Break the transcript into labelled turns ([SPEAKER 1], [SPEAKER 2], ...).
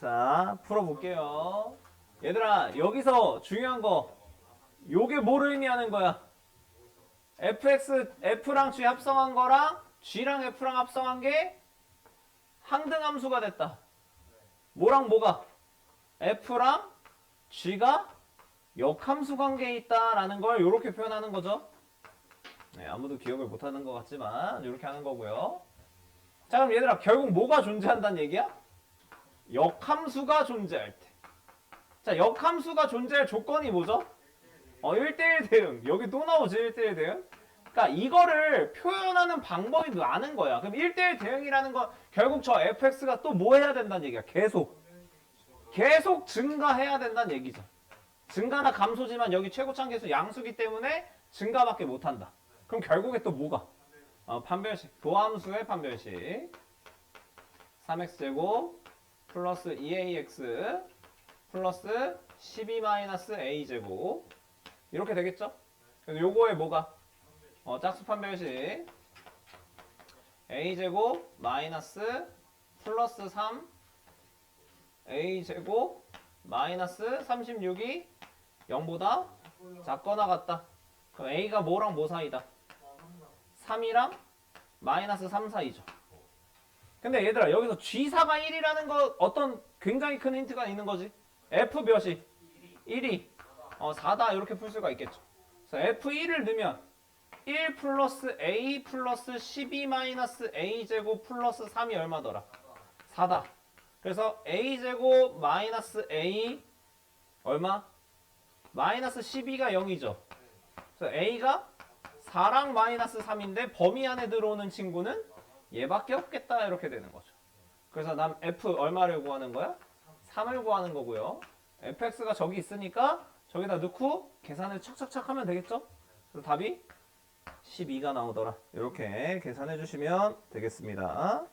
[SPEAKER 1] 자, 풀어볼게요. 얘들아, 여기서 중요한 거, 요게 뭐를 의미하는 거야? fx, f랑 g 합성한 거랑 g랑 f랑 합성한 게 항등함수가 됐다. 뭐랑 뭐가? f랑 g가 역함수 관계에 있다라는 걸 이렇게 표현하는 거죠. 네, 아무도 기억을 못하는 것 같지만 이렇게 하는 거고요. 자, 그럼 얘들아, 결국 뭐가 존재한다는 얘기야? 역함수가 존재할 때. 자, 역함수가 존재할 조건이 뭐죠? 어, 1대1 대응. 여기 또 나오지, 1대1 대응. 그러니까 이거를 표현하는 방법이 많은 거야. 그럼 1대1 대응이라는 건 결국 저 fx가 또 뭐 해야 된다는 얘기야. 계속. 계속 증가해야 된다는 얘기죠. 증가나 감소지만 여기 최고참 계수 양수기 때문에 증가밖에 못한다. 그럼 결국에 또 뭐가? 어, 판별식. 도함수의 판별식. 3x제곱 플러스 2ax 플러스 12-a제곱 이렇게 되겠죠? 요거에 뭐가? 어, 짝수 판별식 a제곱 마이너스 플러스 3 a제곱 마이너스 36이 0보다 작거나 같다. 그럼 a가 뭐랑 뭐 사이다? 3이랑 마이너스 3 사이죠. 근데 얘들아 여기서 G사가 1이라는 거 어떤 굉장히 큰 힌트가 있는 거지. F 몇이? 1이 어 4다 이렇게 풀 수가 있겠죠. 그래서 F1을 넣으면 1 플러스 A 플러스 12 마이너스 A 제곱 플러스 3이 얼마더라? 4다. 그래서 A 제곱 마이너스 A 얼마? 마이너스 12가 0이죠. 그래서 A가 4랑 마이너스 3인데 범위 안에 들어오는 친구는 얘밖에 없겠다 이렇게 되는 거죠. 그래서 남 f 얼마를 구하는 거야? 3을 구하는 거고요. fx가 저기 있으니까 저기다 넣고 계산을 착착착 하면 되겠죠? 그래서 답이 12가 나오더라. 이렇게 계산해 주시면 되겠습니다.